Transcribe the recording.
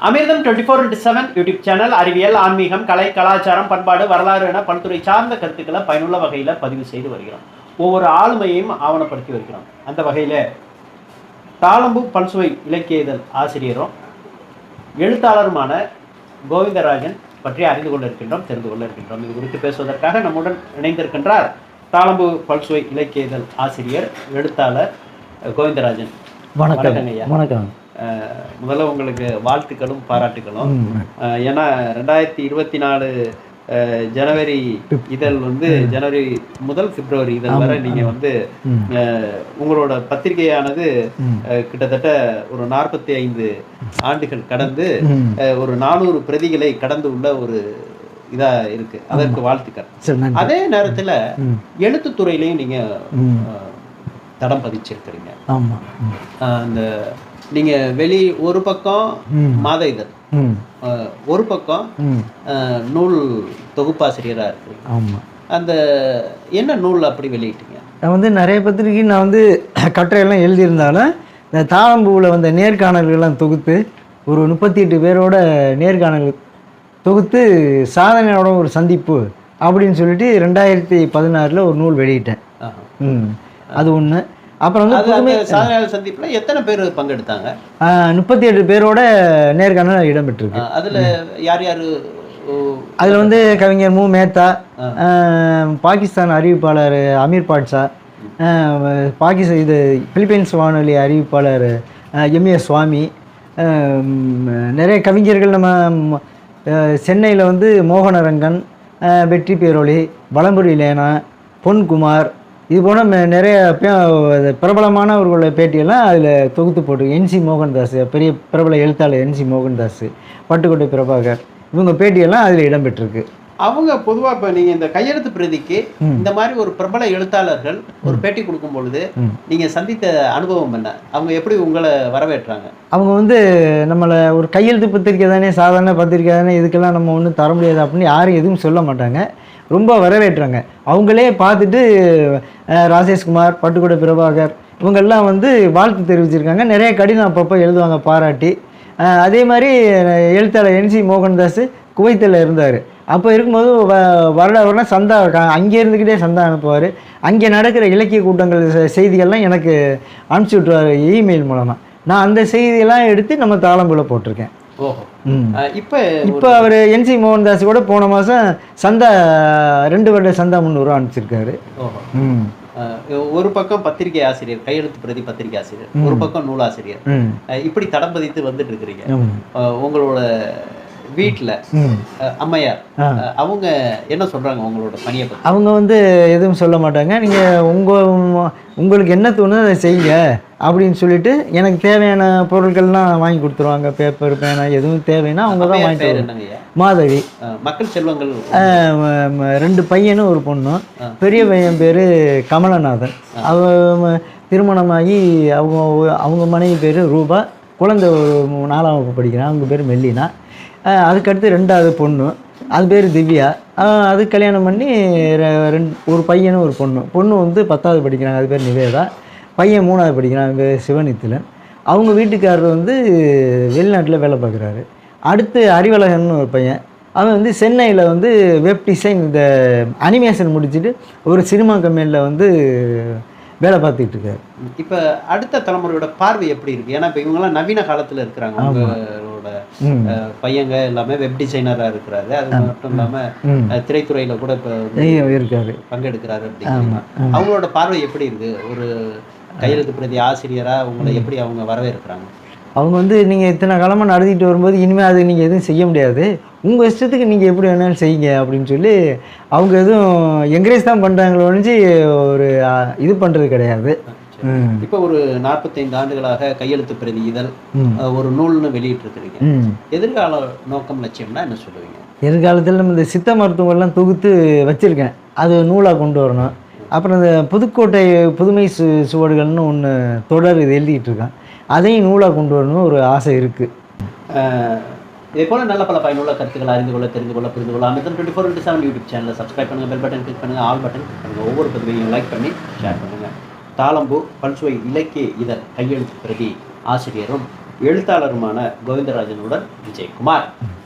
Amirtham twenty four into seven YouTube channel அறிவியல் ஆன்மீகம் கலை கலாச்சாரம் பண்பாடு வரலாறு என பல்துறை சார்ந்த கருத்துக்களை பயனுள்ள வகையில் பதிவு செய்து வருகிறோம். ஒவ்வொரு ஆளுமையையும் ஆவணப்படுத்தி வருகிறோம். அந்த வகையில் தாளம்பு பல்சுவை இலக்கிய இதழ் ஆசிரியரும் எழுத்தாளருமான கோவிந்தராஜன் பற்றி அறிந்து கொள்ள இருக்கின்றோம் தெரிந்து கொள்ள இருக்கின்றோம் இது குறித்து பேசுவதற்காக நம்முடன் இணைந்திருக்கின்றார் தாளம்பு பல்சுவை இலக்கிய இதழ் ஆசிரியர் எழுத்தாளர் கோவிந்தராஜன். வணக்கம். ஐயா. வணக்கம். முதல்ல உங்களுக்கு வாழ்த்துக்களும் பாராட்டுகளும் ஏன்னா ரெண்டாயிரத்தி இருபத்தி நாலு ஜனவரி இதழ் வந்து ஜனவரி முதல் பிப்ரவரி இதழ் வரை நீங்க வந்து உங்களோட பத்திரிகையானது கிட்டத்தட்ட ஒரு நாற்பத்தி ஐந்து ஆண்டுகள் கடந்து ஒரு நானூறு பிரதிகளை கடந்து உள்ள ஒரு இதா இருக்கு. அதற்கு வாழ்த்துக்கள். அதே நேரத்துல ம். எழுத்துத்துறையிலையும் நீங்க தடம் பதிச்சிருக்கிறீங்க. ஆமாம் ம். அஹ், அந்த நீங்க வெளி ஒரு பக்கம். மாத இதழ். ஒரு பக்கம் நூல் தொகுப்பாசிரியரா இருக்கு. ஆமாம் அந்த என்ன நூல் அப்படி வெளியிட்டீங்க? நான் வந்து நிறைய பத்திரிக்கை நான் வந்து கட்டுரையெல்லாம் எழுதியிருந்தாலும் இந்த தாளம்பூவில் வந்த நேர்காணல்கள்லாம் தொகுத்து ஒரு முப்பத்தி எட்டு பேரோட நேர்காணல் தொகுத்து சாதனையோட ஒரு சந்திப்பு அப்படின்னு சொல்லிட்டு ரெண்டாயிரத்தி பதினாறில் ஒரு நூல் வெளியிட்டேன். அது ஒன்று அப்புறம் வந்து அந்த சாதனையாளர் சந்திப்புல எத்தனை பேர் பங்கெடுத்தாங்க? முப்பத்தி எட்டு பேரோட நேர்காணல் இடம்பெற்றிருக்கு. அதுல யார் யாரு அதில் வந்து கவிஞர் மு. மேத்தா பாகிஸ்தான் அறிவிப்பாளர் அமீர் பாட்ஷா பாகிஸ்தான் இது பிலிப்பைன்ஸ் வானொலி அறிவிப்பாளர் எம்ஏ சுவாமி நிறைய கவிஞர்கள் நம்ம சென்னையில் வந்து மோகனரங்கன் வெற்றி பேரொளி வலம்புரி லேனா பொன்குமார் இது போல நிறைய பிரபலமானவர்களோட பேட்டியெல்லாம் அதில் தொகுத்து போட்டு என்சி மோகன்தாஸ் பெரிய பிரபல எழுத்தாளர் என்சி மோகன்தாஸ் பட்டுக்கோட்டை பிரபாகர் இவங்க பேட்டியெல்லாம் அதில் இடம்பெற்றிருக்கு. அவங்க பொதுவா இப்ப நீங்க இந்த கையெழுத்து பிரதிக்கு இந்த மாதிரி ஒரு பிரபல எழுத்தாளர்கள் ஒரு பேட்டி கொடுக்கும் பொழுது ம். நீங்க சந்தித்த அனுபவம் என்ன? அவங்க எப்படி உங்களை வரவேற்றாங்க? அவங்க வந்து நம்மளை ஒரு கையெழுத்து பத்திரிக்கை தானே சாதாரண பத்திரிக்கை தானே இதுக்கெல்லாம் நம்ம ஒன்றும் தர முடியாது அப்படின்னு யாரும் எதுவும் சொல்ல மாட்டாங்க. ரொம்ப வரவேற்றாங்க. அவங்களே பார்த்துட்டு ராஜேஷ்குமார் பட்டுக்கோட்டை பிரபாகர் இவங்கெல்லாம் வந்து வாழ்த்து தெரிவிச்சிருக்காங்க. நிறைய கடிதம் அப்பப்போ எழுதுவாங்க பாராட்டி. அதே மாதிரி எழுத்தாளர் என்சி மோகன்தாஸ் குவைத்தில் இருந்தார். அப்போ இருக்கும்போது வ வருட வருடம் சந்தா அங்கே இருந்துக்கிட்டே சந்தா அனுப்புவார். அங்கே நடக்கிற இலக்கிய கூட்டங்கள் செ- செய்திகள்லாம் எனக்கு அனுப்பிச்சி விட்ருவார் இமெயில் மூலமாக நான் அந்த செய்தியெல்லாம் எடுத்து நம்ம தாளம்புல போட்டிருக்கேன். இப்ப இப்போ அவர் என்சி மோகன்தாஸ் கூட போன மாதம் சந்தா ரெண்டு வருட சந்தா முந்நூறுரூவா அனுப்பிச்சிருக்காரு. ஒரு பக்கம் பத்திரிகை ஆசிரியர் கையெழுத்து பிரதி பத்திரிகை ஆசிரியர் ஒரு பக்கம் நூலாசிரியர். இப்படி தடம் பதித்து வந்துட்டு இருக்கிறீங்க. உங்களோட வீட்டுல அம்மையார் அவங்க என்ன சொல்றாங்க உங்களோட பணியை பத்தி? அவங்க வந்து எதுவும் சொல்ல மாட்டாங்க. நீங்கள் உங்கள் உங்களுக்கு என்ன தோணுதோ அதை செய்யுங்க அப்படின்னு சொல்லிட்டு எனக்கு தேவையான பொருட்கள்லாம் வாங்கி கொடுத்துருவாங்க. பேப்பர் பேனா எதுவும் தேவைன்னா அவங்க தான் வாங்கி தருவாங்க மாதவி. மக்கள் செல்வங்கள். ரெண்டு பையனும் ஒரு பொண்ணும் பெரிய பையன் பேர் கமலநாதன். அவ திருமணமாகி அவங்க அவங்க மனைவி பேர் ரூபா. குழந்தை ஒரு நாலாம் வகுப்பு படிக்கிறான். அவங்க பேர் மெல்லினா. அதுக்கடுத்து ரெண்டாவது பொண்ணு. அது பேர் திவ்யா. அது கல்யாணம் பண்ணி ரெண்டு ஒரு பையனும் ஒரு பொண்ணு பொண்ணு வந்து பத்தாவது படிக்கிறாங்க. அது பேர் நிவேதா. பையன் மூணாவது படிக்கிறான். சிவநித்திலன் அவங்க வீட்டுக்காரர் வந்து வெளிநாட்டில் வேலை பார்க்குறாரு. அடுத்து அறிவழகன் ஒரு பையன். அவன் வந்து சென்னையில் வந்து வெப் டிசைன் இந்த அனிமேஷன் முடிச்சுட்டு ஒரு சினிமா கம்பெனியில் வந்து வேலை பார்த்துக்கிட்டு இருக்காரு. இப்ப அடுத்த தலைமுறையோட பார்வை எப்படி இருக்கு? ஏன்னா இப்ப இவங்கெல்லாம் நவீன காலத்துல இருக்கிறாங்க. அஹ், பையங்க எல்லாமே வெப் டிசைனரா இருக்கிறாரு. அது மட்டும் இல்லாம திரைத்துறையில கூட இப்ப இருக்காரு. பங்கெடுக்கிறாரு அப்படிங்கிறீங்க. அவங்களோட பார்வை எப்படி இருக்கு? ஒரு கையெழுத்து பிரதி ஆசிரியரா உங்களை எப்படி அவங்க வரவேற்கிறாங்க? அவங்க வந்து நீங்கள் இத்தனை காலமாக நடத்திட்டு வரும்போது இனிமேல் அது நீங்கள் எதுவும் செய்ய முடியாது. உங்கள் இஷ்டத்துக்கு நீங்கள் எப்படி வேணாலும் செய்யுங்க அப்படின்னு சொல்லி அவங்க எதுவும் என்கரேஜ் தான் பண்ணுறாங்களோ ஒழிஞ்சு ஒரு இது பண்ணுறது கிடையாது. இப்போ ஒரு நாற்பத்தைந்து ஆண்டுகளாக கையெழுத்து பிரதி இதழ் ஒரு நூல்னு வெளியிட்டிருக்கிறீங்க. எதிர்கால நோக்கம் லட்சியம்னா என்ன சொல்லுவீங்க? எதிர்காலத்தில் நம்ம இந்த சித்த மருத்துவம்லாம் தொகுத்து வச்சுருக்கேன். அது நூலாக கொண்டு வரணும். அப்புறம் இந்த புதுக்கோட்டை புதுமை சு சுவடுகள்னு ஒன்று தொடர் இது எழுதிக்கிட்டு இருக்கேன் அதையும் நூலாக கொண்டு வரணும்னு ஒரு ஆசை இருக்குது இதே போல் நல்ல பல பயனுள்ள கருத்துக்களை அறிந்து கொள்ள தெரிந்து கொள்ள புரிந்து கொள்ள Amirtham twenty four into seven YouTube சேனலில் சப்ஸ்கிரைப் பண்ணுங்கள் பெல் பட்டன் கிளிக் பண்ணுங்கள் ஆல் பட்டன் கிளிக் பண்ணுங்கள் ஒவ்வொரு பதிவையும் லைக் பண்ணி ஷேர் பண்ணுங்கள் தாளம்பூ பன்சுவை இலக்கிய இதழ் கையெழுத்து பிரதி ஆசிரியரும் எழுத்தாளருமான கோவிந்தராஜனுடன் விஜயகுமார்.